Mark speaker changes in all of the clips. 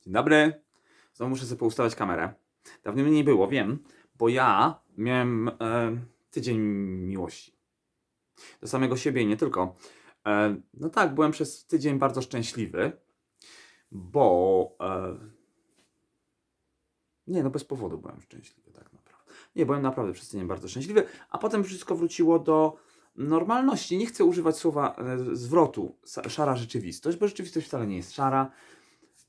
Speaker 1: Dzień dobry. Znowu muszę sobie poustawiać kamerę. Dawno mnie nie było, wiem, bo ja miałem e, tydzień miłości. Do samego siebie i nie tylko. E, no tak, byłem przez tydzień bardzo szczęśliwy, bo. E, nie, no bez powodu byłem szczęśliwy, tak naprawdę. Nie, byłem naprawdę przez tydzień bardzo szczęśliwy, a potem wszystko wróciło do normalności. Nie chcę używać słowa e, zwrotu szara rzeczywistość, bo rzeczywistość wcale nie jest szara.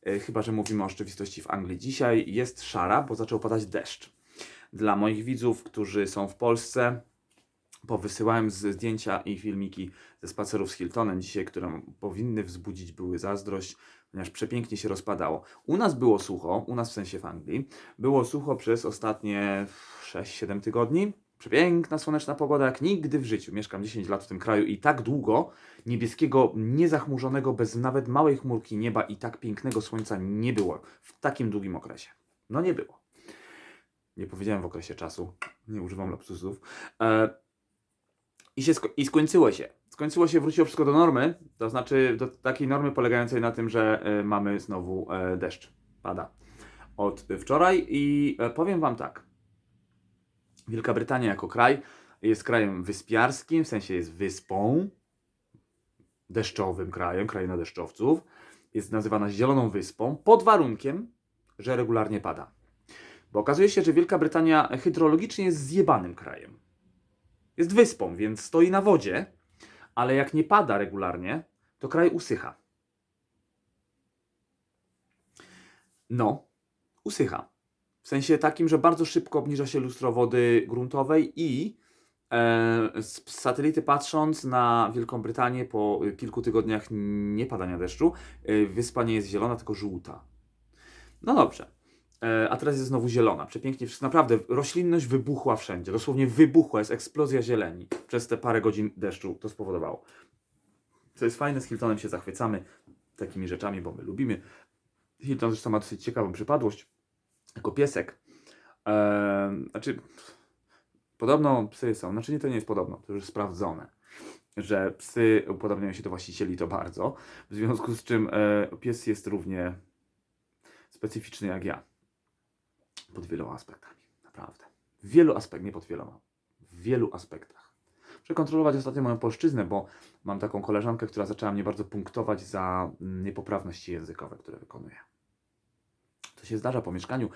Speaker 1: E, chyba że mówimy o rzeczywistości w Anglii. Dzisiaj jest szara, bo zaczął padać deszcz. Dla moich widzów, którzy są w Polsce, powysyłałem zdjęcia i filmiki ze spacerów z Hiltonem dzisiaj, które powinny wzbudzić były zazdrość, ponieważ przepięknie się rozpadało. U nas było sucho, u nas w sensie w Anglii, było sucho przez ostatnie 6-7 tygodni. Przepiękna, słoneczna pogoda, jak nigdy w życiu. Mieszkam 10 lat w tym kraju i tak długo niebieskiego, niezachmurzonego, bez nawet małej chmurki nieba i tak pięknego słońca nie było w takim długim okresie. No nie było. Nie powiedziałem w okresie czasu, nie używam lapsusów. E, i, się sko- I skończyło się. Skończyło się, wróciło wszystko do normy, to znaczy do takiej normy polegającej na tym, że e, mamy znowu e, deszcz. Pada. Od wczoraj i e, powiem Wam tak. Wielka Brytania jako kraj jest krajem wyspiarskim, w sensie jest wyspą, deszczowym krajem, kraina deszczowców. Jest nazywana Zieloną Wyspą pod warunkiem, że regularnie pada. Bo okazuje się, że Wielka Brytania hydrologicznie jest zjebanym krajem. Jest wyspą, więc stoi na wodzie, ale jak nie pada regularnie, to kraj usycha. No, usycha. W sensie takim, że bardzo szybko obniża się lustro wody gruntowej i e, z satelity patrząc na Wielką Brytanię po kilku tygodniach niepadania deszczu, y, wyspa nie jest zielona, tylko żółta. No dobrze. E, a teraz jest znowu zielona. Przepięknie wszystko. Naprawdę, roślinność wybuchła wszędzie. Dosłownie wybuchła. Jest eksplozja zieleni. Przez te parę godzin deszczu to spowodowało. Co jest fajne, z Hiltonem się zachwycamy takimi rzeczami, bo my lubimy. Hilton zresztą ma dosyć ciekawą przypadłość. Jako piesek. E, znaczy, podobno psy są. Znaczy, nie, to nie jest podobno. To już sprawdzone. Że psy upodobniają się do właścicieli to bardzo. W związku z czym e, pies jest równie specyficzny jak ja. Pod wieloma aspektami. Naprawdę. W wielu aspektach, nie pod wieloma. W wielu aspektach. Muszę kontrolować ostatnio moją polszczyznę, bo mam taką koleżankę, która zaczęła mnie bardzo punktować za mm, niepoprawności językowe, które wykonuję. To się zdarza po mieszkaniu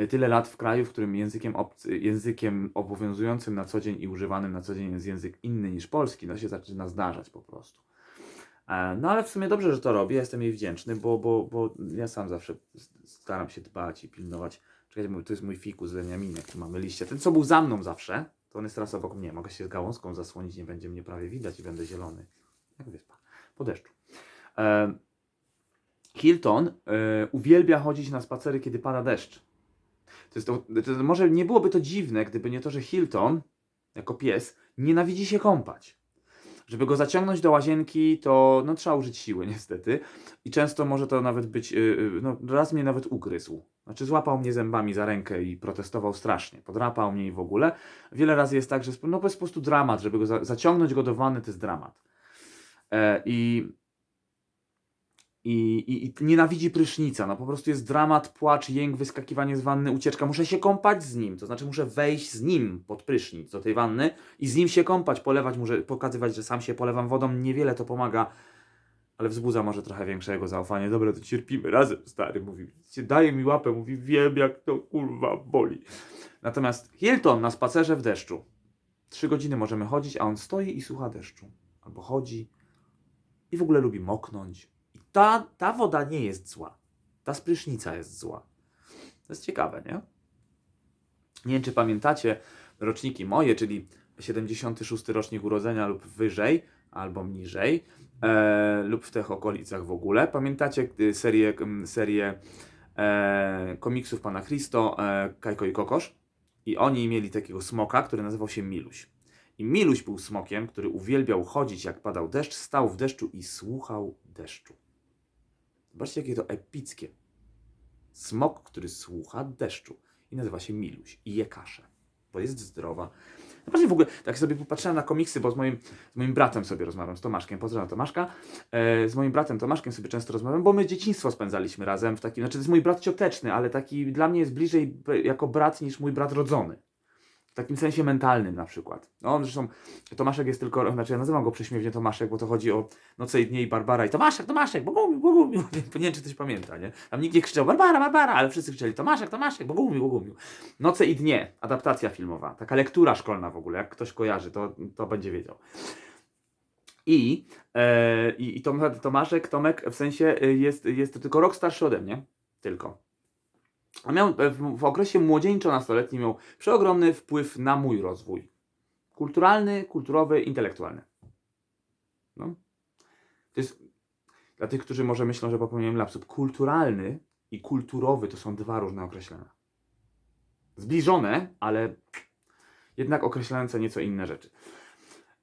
Speaker 1: y, tyle lat w kraju, w którym językiem, obcy, językiem obowiązującym na co dzień i używanym na co dzień jest język inny niż polski. No się zaczyna zdarzać po prostu. E, No ale w sumie dobrze, że to robię, jestem jej wdzięczny, bo, bo, bo ja sam zawsze staram się dbać i pilnować. Czekajcie, to jest mój fikus z Beniaminek, tu mamy liście. Ten, co był za mną zawsze, to on jest teraz obok mnie. Mogę się z gałązką zasłonić, nie będzie mnie prawie widać i będę zielony. Jak wyspa. Po deszczu. E, Hilton e, uwielbia chodzić na spacery, kiedy pada deszcz. To jest to, to, może nie byłoby to dziwne, gdyby nie to, że Hilton, jako pies, nienawidzi się kąpać. Żeby go zaciągnąć do łazienki, to no, trzeba użyć siły, niestety. I często może to nawet być. Yy, no, raz mnie nawet ugryzł. Znaczy, złapał mnie zębami za rękę i protestował strasznie. Podrapał mnie i w ogóle. Wiele razy jest tak, że no, to jest po prostu dramat, żeby go za zaciągnąć go do to jest dramat. E, I. I, i, I nienawidzi prysznica. No po prostu jest dramat, płacz, jęk, wyskakiwanie z wanny, ucieczka. Muszę się kąpać z nim. To znaczy muszę wejść z nim pod prysznic do tej wanny i z nim się kąpać, polewać, muszę pokazywać, że sam się polewam wodą. Niewiele to pomaga, ale wzbudza może trochę większe jego zaufanie. Dobra, to cierpimy razem, stary. Mówi, daje mi łapę, mówi, wiem jak to kurwa boli. Natomiast Hilton na spacerze w deszczu. Trzy godziny możemy chodzić, a on stoi i słucha deszczu. Albo chodzi i w ogóle lubi moknąć. Ta, ta woda nie jest zła. Ta sprysznica jest zła. To jest ciekawe, nie? Nie wiem, czy pamiętacie roczniki moje, czyli 76 rocznik urodzenia lub wyżej, albo niżej, e, lub w tych okolicach w ogóle. Pamiętacie y, serię, serię e, komiksów Pana Christo, e, Kajko i Kokosz? I oni mieli takiego smoka, który nazywał się Miluś. I Miluś był smokiem, który uwielbiał chodzić, jak padał deszcz, stał w deszczu i słuchał deszczu. Zobaczcie, jakie to epickie. Smok, który słucha deszczu i nazywa się Miluś i je kaszę, bo jest zdrowa. Naprawdę w ogóle, tak sobie popatrzyłem na komiksy, bo z moim, z moim bratem sobie rozmawiam, z Tomaszkiem, pozdrawiam Tomaszka, e, z moim bratem Tomaszkiem sobie często rozmawiam, bo my dzieciństwo spędzaliśmy razem w takim, znaczy to jest mój brat cioteczny, ale taki dla mnie jest bliżej jako brat niż mój brat rodzony. W takim sensie mentalnym na przykład. No, zresztą Tomaszek jest tylko, znaczy ja nazywam go prześmiewnie Tomaszek, bo to chodzi o Noce i Dnie i Barbara i Tomaszek, Tomaszek, Bogumił, Bogumił. Nie wiem, czy ktoś pamięta, nie? Tam nikt nie krzyczał Barbara, Barbara, ale wszyscy krzyczeli Tomaszek, Tomaszek, Bogumił, Bogumił. Noce i Dnie, adaptacja filmowa, taka lektura szkolna w ogóle, jak ktoś kojarzy, to, to będzie wiedział. I, e, i, i Tom, Tomaszek, Tomek w sensie e, jest, jest tylko rok starszy ode mnie, tylko. A miał e, w, w okresie młodzieńczo-nastoletnim miał przeogromny wpływ na mój rozwój. Kulturalny, kulturowy, intelektualny. No. To jest dla tych, którzy może myślą, że popełniłem lapsus. Kulturalny i kulturowy to są dwa różne określenia. Zbliżone, ale jednak określające nieco inne rzeczy.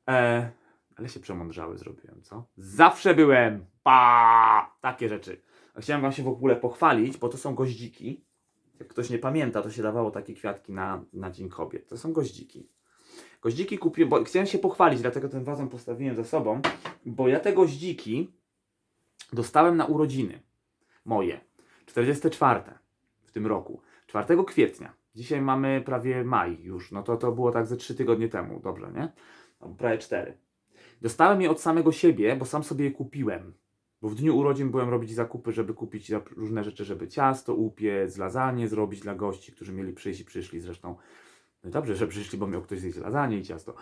Speaker 1: E, ale się przemądrzały zrobiłem, co? Zawsze byłem! Pa! Takie rzeczy. Chciałem wam się w ogóle pochwalić, bo to są goździki. Jak ktoś nie pamięta, to się dawało takie kwiatki na, na Dzień Kobiet. To są goździki. Goździki kupiłem, bo chciałem się pochwalić, dlatego ten wazon postawiłem ze sobą, bo ja te goździki dostałem na urodziny moje. 44 w tym roku. 4 kwietnia. Dzisiaj mamy prawie maj już. No to to było tak ze 3 tygodnie temu. Dobrze, nie? No, prawie 4. Dostałem je od samego siebie, bo sam sobie je kupiłem. Bo w dniu urodzin byłem robić zakupy, żeby kupić różne rzeczy, żeby ciasto upiec, lasagne zrobić dla gości, którzy mieli przyjść i przyszli zresztą. No dobrze, że przyszli, bo miał ktoś zjeść lasagne i ciasto.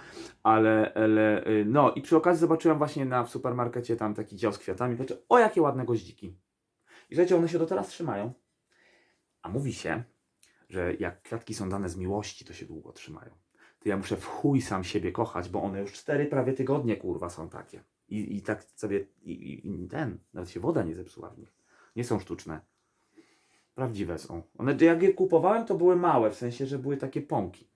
Speaker 1: Ale, ale, y, no i przy okazji zobaczyłem właśnie na, w supermarkecie tam taki dział z kwiatami. Patrzę, o jakie ładne goździki. I słuchajcie, one się do teraz trzymają. A mówi się, że jak kwiatki są dane z miłości, to się długo trzymają. To ja muszę w chuj sam siebie kochać, bo one już cztery prawie tygodnie, kurwa, są takie. I, i tak sobie, i, i, ten, nawet się woda nie zepsuła w nich. Nie są sztuczne. Prawdziwe są. One, jak je kupowałem, to były małe, w sensie, że były takie pąki.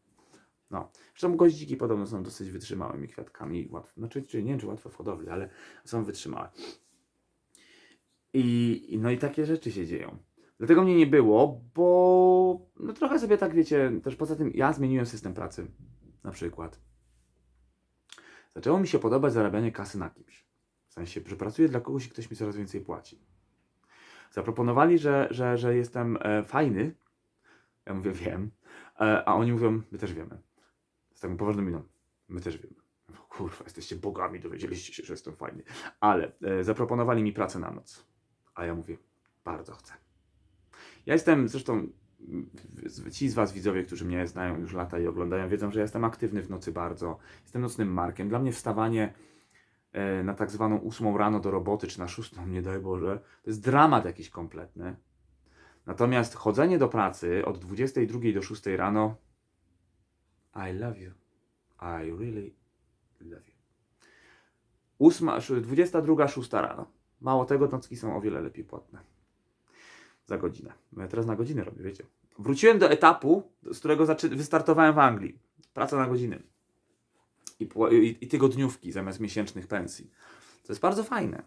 Speaker 1: No. Zresztą goździki podobno są dosyć wytrzymałymi kwiatkami. Łatwo, znaczy, czy nie wiem, czy łatwe w hodowli, ale są wytrzymałe. I- no i takie rzeczy się dzieją. Dlatego mnie nie było, bo no trochę sobie tak wiecie, też poza tym ja zmieniłem system pracy, na przykład. Zaczęło mi się podobać zarabianie kasy na kimś. W sensie, że pracuję dla kogoś i ktoś mi coraz więcej płaci. Zaproponowali, że, że, że jestem e, fajny. Ja mówię, wiem. E, a oni mówią, my też wiemy. Z taką poważną miną. My też wiemy. Kurwa, jesteście bogami, dowiedzieliście się, że jestem fajny. Ale e, zaproponowali mi pracę na noc. A ja mówię, bardzo chcę. Ja jestem, zresztą ci z Was widzowie, którzy mnie znają już lata i oglądają, wiedzą, że jestem aktywny w nocy bardzo. Jestem nocnym markiem. Dla mnie wstawanie e, na tak zwaną ósmą rano do roboty, czy na szóstą, nie daj Boże, to jest dramat jakiś kompletny. Natomiast chodzenie do pracy od 22 do 6 rano I love you. I really love you. Ósma, sz- 22, 6 rano. Mało tego, nocki są o wiele lepiej płatne. Za godzinę. Ja teraz na godzinę robię, wiecie. Wróciłem do etapu, z którego wystartowałem w Anglii. Praca na godziny. I, i, I tygodniówki zamiast miesięcznych pensji. To jest bardzo fajne.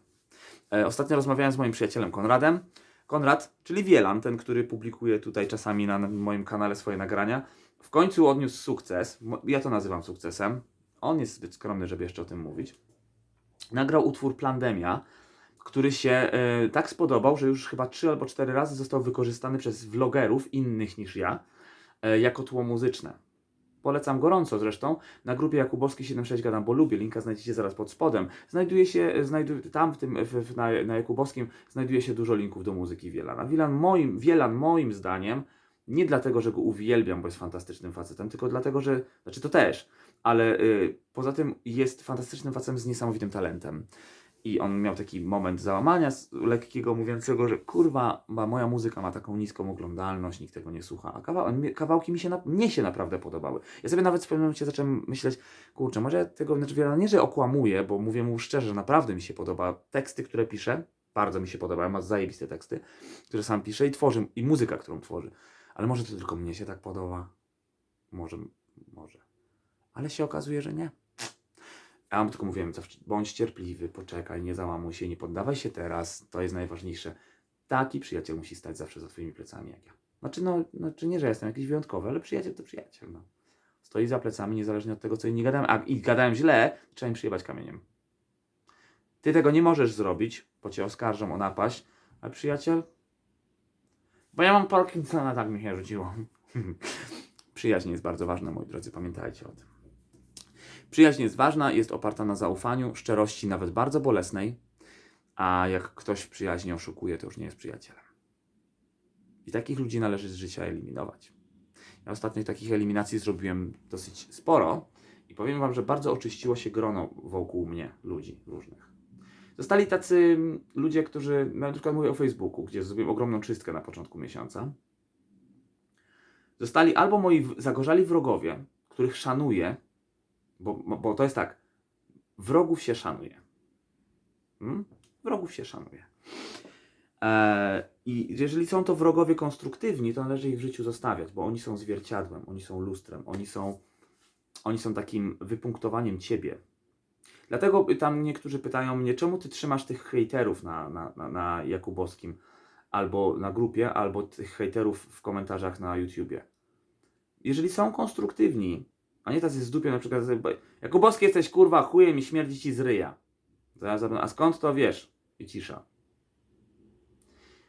Speaker 1: E, ostatnio rozmawiałem z moim przyjacielem Konradem. Konrad, czyli Wielan, ten, który publikuje tutaj czasami na, na moim kanale swoje nagrania, w końcu odniósł sukces. Ja to nazywam sukcesem. On jest zbyt skromny, żeby jeszcze o tym mówić. Nagrał utwór Plandemia, który się e, tak spodobał, że już chyba trzy albo cztery razy został wykorzystany przez vlogerów innych niż ja e, jako tło muzyczne. Polecam gorąco zresztą. Na grupie Jakubowski 76 gadam, bo lubię. Linka znajdziecie zaraz pod spodem. Znajduje się, znajdu, tam w tym, w, na, na Jakubowskim znajduje się dużo linków do muzyki Wielana. Wielan moim, Wielan moim zdaniem, nie dlatego, że go uwielbiam, bo jest fantastycznym facetem, tylko dlatego, że, znaczy to też, ale y, poza tym jest fantastycznym facetem z niesamowitym talentem. I on miał taki moment załamania lekkiego, mówiącego, że kurwa, ma, moja muzyka ma taką niską oglądalność, nikt tego nie słucha. A kawał, kawałki mi się, na, mnie się naprawdę podobały. Ja sobie nawet w pewnym momencie zacząłem myśleć, kurczę, może ja tego, znaczy wiele, nie, że okłamuję, bo mówię mu szczerze, że naprawdę mi się podoba. Teksty, które pisze, bardzo mi się podobają, ma zajebiste teksty, które sam pisze i tworzy, i muzyka, którą tworzy. Ale może to tylko mnie się tak podoba. Może, może. Ale się okazuje, że nie. Ja mu tylko mówiłem, zawsze, bądź cierpliwy, poczekaj, nie załamuj się, nie poddawaj się teraz, to jest najważniejsze. Taki przyjaciel musi stać zawsze za twoimi plecami jak ja. Znaczy, no, znaczy nie, że jestem jakiś wyjątkowy, ale przyjaciel to przyjaciel, no. stoi za plecami, niezależnie od tego, co inni gadają, a i gadają źle, trzeba im przyjebać kamieniem. Ty tego nie możesz zrobić, bo cię oskarżą o napaść, a przyjaciel? Bo ja mam Parkinsona, tak mi się rzuciło. Przyjaźń jest bardzo ważna, moi drodzy, pamiętajcie o tym. Przyjaźń jest ważna, jest oparta na zaufaniu, szczerości, nawet bardzo bolesnej, a jak ktoś w przyjaźni oszukuje, to już nie jest przyjacielem. I takich ludzi należy z życia eliminować. Ja ostatnio takich eliminacji zrobiłem dosyć sporo i powiem Wam, że bardzo oczyściło się grono wokół mnie ludzi różnych. Zostali tacy mm, ludzie, którzy, na przykład mówię o Facebooku, gdzie zrobiłem ogromną czystkę na początku miesiąca. Zostali albo moi zagorzali wrogowie, których szanuję, bo, bo to jest tak, wrogów się szanuje. Hmm? Wrogów się szanuje. E, I jeżeli są to wrogowie konstruktywni, to należy ich w życiu zostawiać, bo oni są zwierciadłem, oni są lustrem, oni są, oni są takim wypunktowaniem ciebie. Dlatego tam niektórzy pytają mnie, czemu ty trzymasz tych hejterów na, na, na, na Jakubowskim, albo na grupie, albo tych hejterów w komentarzach na YouTubie. Jeżeli są konstruktywni, a nie tacy zdupią na przykład, Jakubowski jesteś kurwa, chuje mi śmierdzi ci z ryja. A skąd to wiesz? I cisza.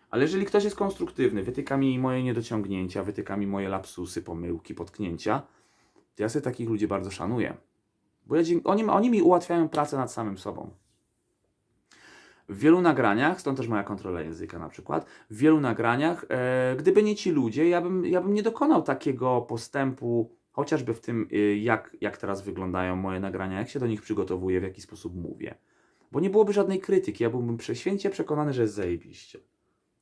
Speaker 1: Ale jeżeli ktoś jest konstruktywny, wytyka mi moje niedociągnięcia, wytyka mi moje lapsusy, pomyłki, potknięcia, to ja sobie takich ludzi bardzo szanuję. Bo ja, oni, oni mi ułatwiają pracę nad samym sobą. W wielu nagraniach, stąd też moja kontrola języka na przykład, w wielu nagraniach, e, gdyby nie ci ludzie, ja bym, ja bym nie dokonał takiego postępu, chociażby w tym, y, jak, jak teraz wyglądają moje nagrania, jak się do nich przygotowuję, w jaki sposób mówię. Bo nie byłoby żadnej krytyki, ja byłbym prześwięcie przekonany, że jest zajebiście.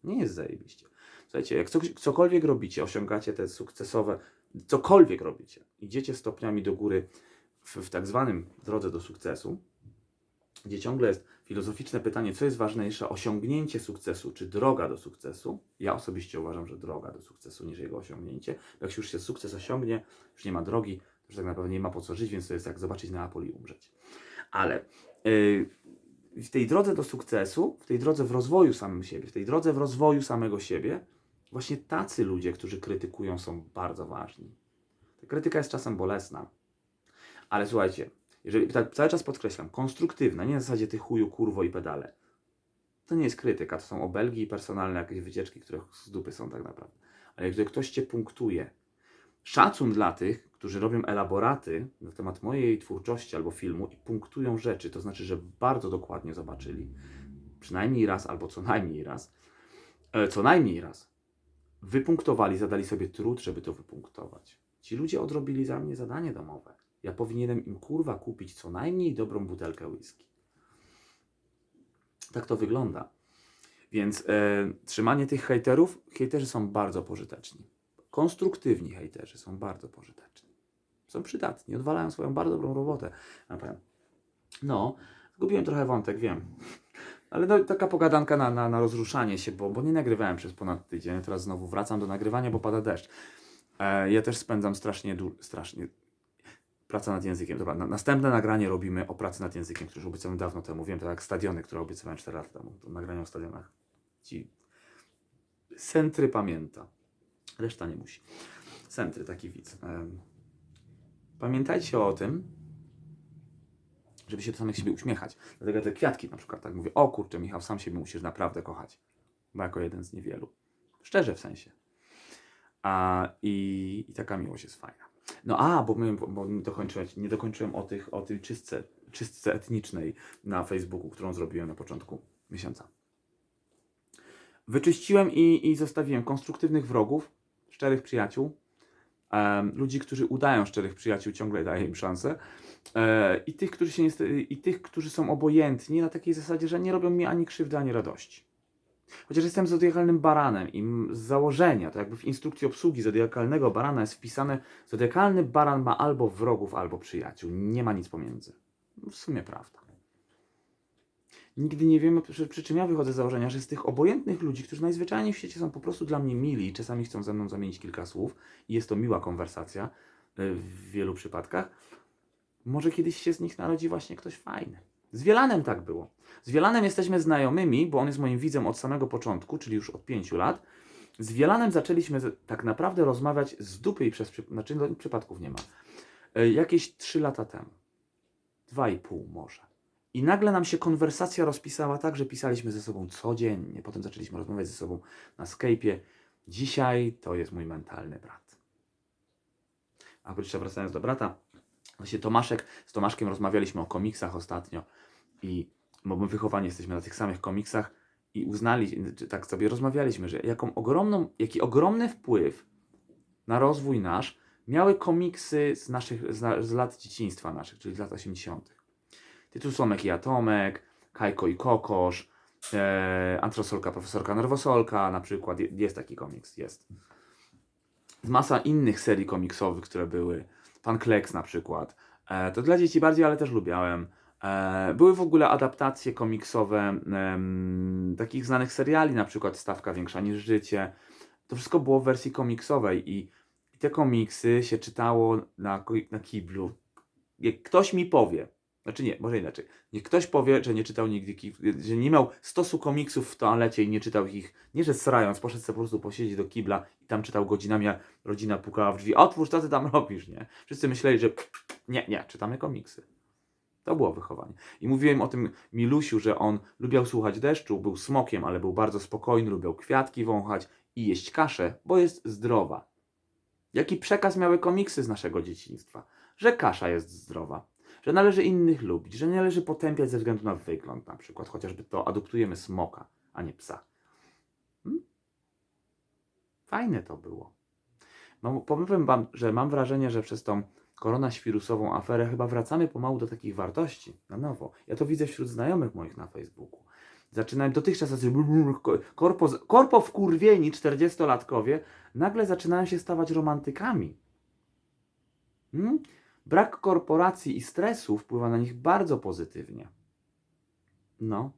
Speaker 1: Nie jest zajebiście. Słuchajcie, jak co- cokolwiek robicie, osiągacie te sukcesowe, cokolwiek robicie, idziecie stopniami do góry w, w tak zwanym drodze do sukcesu, gdzie ciągle jest filozoficzne pytanie, co jest ważniejsze, osiągnięcie sukcesu czy droga do sukcesu. Ja osobiście uważam, że droga do sukcesu niż jego osiągnięcie. Bo jak już się sukces osiągnie, już nie ma drogi, to już tak naprawdę nie ma po co żyć, więc to jest jak zobaczyć Neapol i umrzeć. Ale yy, w tej drodze do sukcesu, w tej drodze w rozwoju samym siebie, w tej drodze w rozwoju samego siebie, właśnie tacy ludzie, którzy krytykują, są bardzo ważni. Ta krytyka jest czasem bolesna. Ale słuchajcie, jeżeli tak cały czas podkreślam, konstruktywna, nie na zasadzie ty chuju, kurwo i pedale. To nie jest krytyka, to są obelgi i personalne jakieś wycieczki, które z dupy są tak naprawdę. Ale gdy ktoś cię punktuje, szacun dla tych, którzy robią elaboraty na temat mojej twórczości albo filmu i punktują rzeczy, to znaczy, że bardzo dokładnie zobaczyli, przynajmniej raz albo co najmniej raz, e, co najmniej raz, wypunktowali, zadali sobie trud, żeby to wypunktować. Ci ludzie odrobili za mnie zadanie domowe. Ja powinienem im kurwa kupić co najmniej dobrą butelkę whisky. Tak to wygląda. Więc e, trzymanie tych hejterów, hejterzy są bardzo pożyteczni. Konstruktywni hejterzy są bardzo pożyteczni. Są przydatni, odwalają swoją bardzo dobrą robotę. No, zgubiłem trochę wątek, wiem. Ale no, taka pogadanka na, na, na rozruszanie się, bo, bo nie nagrywałem przez ponad tydzień. Teraz znowu wracam do nagrywania, bo pada deszcz. E, ja też spędzam strasznie, strasznie praca nad językiem. Dobra, na, następne nagranie robimy o pracy nad językiem, które już obiecałem dawno temu. Wiem, to jak stadiony, które obiecałem 4 lata temu. To nagranie o stadionach. Ci Sentry pamięta. Reszta nie musi. Sentry, taki widz. Pamiętajcie o tym, żeby się samych siebie uśmiechać. Dlatego te kwiatki na przykład tak mówię, o kurczę Michał, sam siebie musisz naprawdę kochać. Bo jako jeden z niewielu. Szczerze w sensie. A, i, I taka miłość jest fajna. No a, bo, my, bo, nie, dokończyłem, nie dokończyłem o, tych, o tej czystce, czystce etnicznej na Facebooku, którą zrobiłem na początku miesiąca. Wyczyściłem i, i zostawiłem konstruktywnych wrogów, szczerych przyjaciół, em, ludzi, którzy udają szczerych przyjaciół, ciągle daję im szansę. E, I tych, którzy się niestety, i tych, którzy są obojętni na takiej zasadzie, że nie robią mi ani krzywdy, ani radości. Chociaż jestem zodiakalnym baranem i z założenia, to jakby w instrukcji obsługi zodiakalnego barana jest wpisane, zodiakalny baran ma albo wrogów, albo przyjaciół. Nie ma nic pomiędzy. W sumie prawda. Nigdy nie wiemy, przy, czym ja wychodzę z założenia, że z tych obojętnych ludzi, którzy najzwyczajniej w świecie są po prostu dla mnie mili i czasami chcą ze mną zamienić kilka słów i jest to miła konwersacja y, w wielu przypadkach, może kiedyś się z nich narodzi właśnie ktoś fajny. Z Wielanem tak było. Z Wielanem jesteśmy znajomymi, bo on jest moim widzem od samego początku, czyli już od pięciu lat. z Wielanem zaczęliśmy tak naprawdę rozmawiać z dupy i przez znaczy no, przypadków nie ma. E, jakieś 3 lata temu. Dwa i pół może. I nagle nam się konwersacja rozpisała tak, że pisaliśmy ze sobą codziennie. Potem zaczęliśmy rozmawiać ze sobą na Skype'ie. Dzisiaj to jest mój mentalny brat. A wracając do brata, właśnie Tomaszek, z Tomaszkiem rozmawialiśmy o komiksach ostatnio i bo my wychowani jesteśmy na tych samych komiksach i uznali, tak sobie rozmawialiśmy, że jaką ogromną, jaki ogromny wpływ na rozwój nasz miały komiksy z, naszych, z, z lat dzieciństwa naszych, czyli z lat 80. Tytuł Somek i Atomek, Kajko i Kokosz, e, Antrosolka, Profesorka Nerwosolka na przykład. Je- Jest taki komiks, jest. Masa innych serii komiksowych, które były. Pan Kleks na przykład. E, to dla dzieci bardziej, ale też lubiałem. E, były w ogóle adaptacje komiksowe takich znanych seriali, na przykład Stawka Większa niż Życie. To wszystko było w wersji komiksowej i, i te komiksy się czytało na, na kiblu. Jak ktoś mi powie, znaczy nie, może inaczej. Niech ktoś powie, że nie czytał nigdy, że nie miał stosu komiksów w toalecie i nie czytał ich, nie że srając, poszedł sobie po prostu posiedzieć do kibla i tam czytał godzinami, a rodzina pukała w drzwi. Otwórz, co ty tam robisz, nie? Wszyscy myśleli, że nie, nie, czytamy komiksy. To było wychowanie. I mówiłem o tym Milusiu, że on lubiał słuchać deszczu, był smokiem, ale był bardzo spokojny, lubiał kwiatki wąchać i jeść kaszę, bo jest zdrowa. Jaki przekaz miały komiksy z naszego dzieciństwa? Że kasza jest zdrowa, że należy innych lubić, że nie należy potępiać ze względu na wygląd na przykład, chociażby to adoptujemy smoka, a nie psa. Hmm? Fajne to było. Mam, powiem wam, że mam wrażenie, że przez tą koronaświrusową aferę chyba wracamy pomału do takich wartości na nowo. Ja to widzę wśród znajomych moich na Facebooku. Zaczynają dotychczas korpo, korpo wkurwieni 40-latkowie nagle zaczynają się stawać romantykami. Hmm? Brak korporacji i stresu wpływa na nich bardzo pozytywnie. No.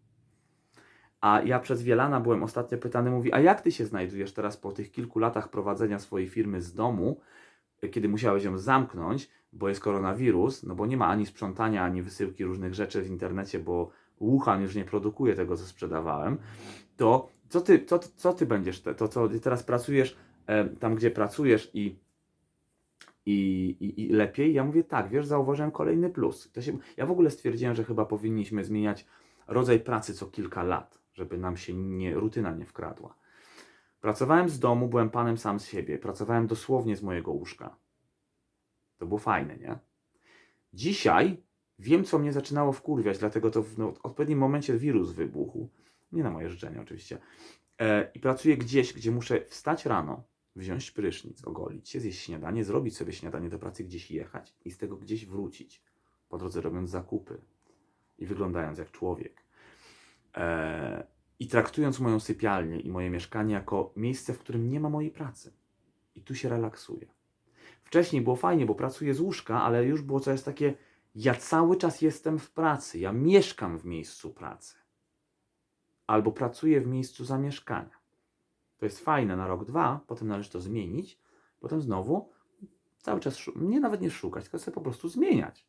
Speaker 1: A ja przez Wielana byłem ostatnio pytany, mówi, a jak ty się znajdujesz teraz po tych kilku latach prowadzenia swojej firmy z domu, kiedy musiałeś ją zamknąć, bo jest koronawirus, no bo nie ma ani sprzątania, ani wysyłki różnych rzeczy w internecie, bo Wuhan już nie produkuje tego, co sprzedawałem, to co ty, co, co ty będziesz, te, to co teraz pracujesz e, tam, gdzie pracujesz i, i, i, i lepiej? Ja mówię tak, wiesz, zauważyłem kolejny plus. Się, ja w ogóle stwierdziłem, że chyba powinniśmy zmieniać rodzaj pracy co kilka lat, żeby nam się nie, rutyna nie wkradła. Pracowałem z domu, byłem panem sam z siebie. Pracowałem dosłownie z mojego łóżka. To było fajne, nie? Dzisiaj wiem, co mnie zaczynało wkurwiać, dlatego to w no, odpowiednim momencie wirus wybuchł. Nie na moje życzenie, oczywiście. E, I pracuję gdzieś, gdzie muszę wstać rano, wziąć prysznic, ogolić się, zjeść śniadanie, zrobić sobie śniadanie do pracy, gdzieś jechać i z tego gdzieś wrócić. Po drodze robiąc zakupy i wyglądając jak człowiek. E, I traktując moją sypialnię i moje mieszkanie jako miejsce, w którym nie ma mojej pracy. I tu się relaksuję. Wcześniej było fajnie, bo pracuję z łóżka, ale już było coś takie, ja cały czas jestem w pracy, ja mieszkam w miejscu pracy. Albo pracuję w miejscu zamieszkania. To jest fajne na rok, dwa, potem należy to zmienić, potem znowu cały czas, nie nawet nie szukać, tylko sobie po prostu zmieniać.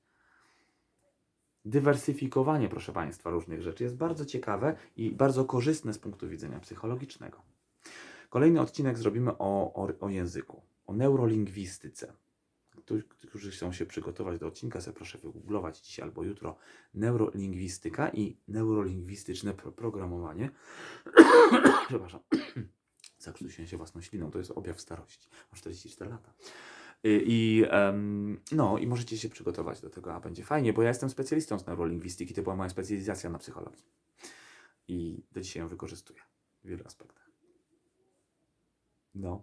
Speaker 1: Dywersyfikowanie, proszę Państwa, różnych rzeczy jest bardzo ciekawe i bardzo korzystne z punktu widzenia psychologicznego. Kolejny odcinek zrobimy o, o, o języku, o neurolingwistyce. Którzy chcą się przygotować do odcinka, sobie proszę wygooglować dzisiaj albo jutro neurolingwistyka i neurolingwistyczne pro programowanie. Przepraszam. Zakrztusiłem się własną śliną, to jest objaw starości. Mam 44 lata. I, em, no, I możecie się przygotować do tego, a będzie fajnie, bo ja jestem specjalistą z neurolingwistyki, to była moja specjalizacja na psychologii. I do dzisiaj ją wykorzystuję w wielu aspektach. No.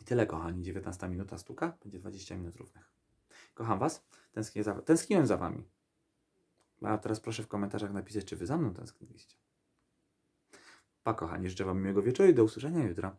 Speaker 1: I tyle, kochani. 19 minuta stuka, będzie 20 minut równych. Kocham Was, tęsknię za, tęskniłem za Wami. A teraz proszę w komentarzach napisać, czy Wy za mną tęskniliście. Pa, kochani, życzę Wam miłego wieczoru i do usłyszenia jutro.